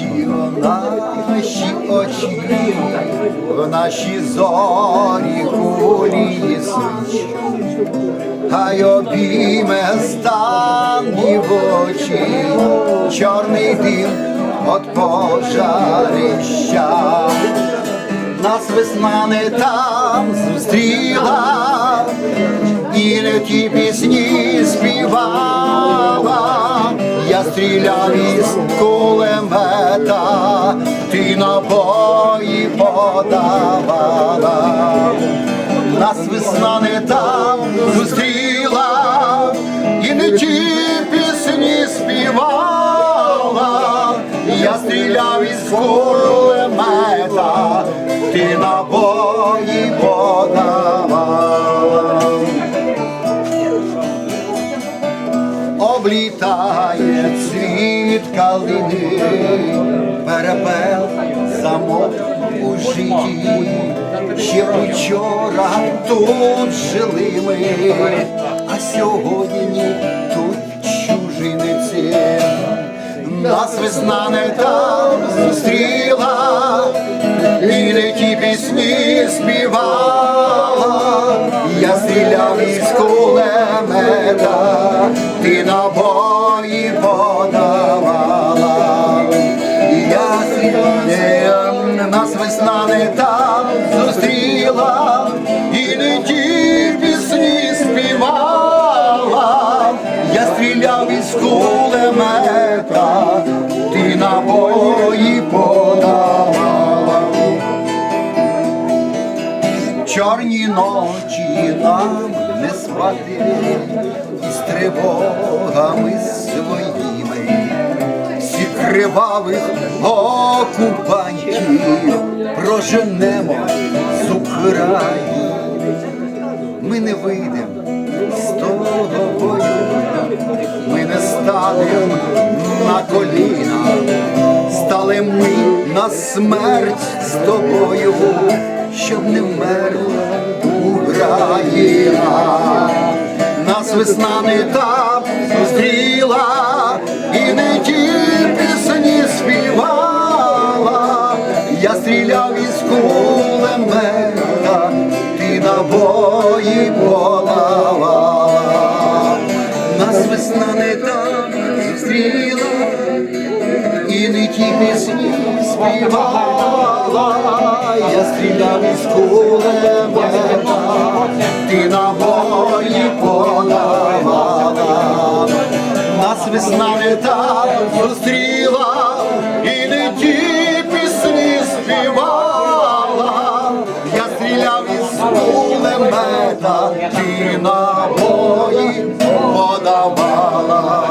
очі, в наші очі, в наші зорі куліси, хай обійме стані в очі, чорний дим от пожарища. Нас весна не там зустріла, і ті пісні стріляв із кулемета, ти набої подавала. Нас весна не там зустріла, і не ті пісні співала, я стріляв із кулемета, ти набої подавала. Калини, перепел замок у житті. Ще вчора тут жили ми, а сьогодні тут чужиниці. Нас весна не там зустріла, і не ті пісні співала, я стріляв із кулемета, ти набої подавала. Я стріляв, нас весна не там зустріла, і не ті пісні співала, я стріляв із кулемета, ти набої подавала. Чорні ночі нам не спати. Із тривогами своїми, всі кривавих окупантів проженемо з України. Ми не вийдемо з того бою, ми не станемо на коліна, стали ми на смерть з тобою, щоб не вмерла Україна. Нас весна не там зустріла, і не ті пісні співала. Я стріляв співала. Я стріляв із кулемета, ти набої подавала. Нас весна так зустріла, і не ті пісні співала. Я стріляв із кулемета, ти набої подавала.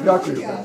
Bir dakika.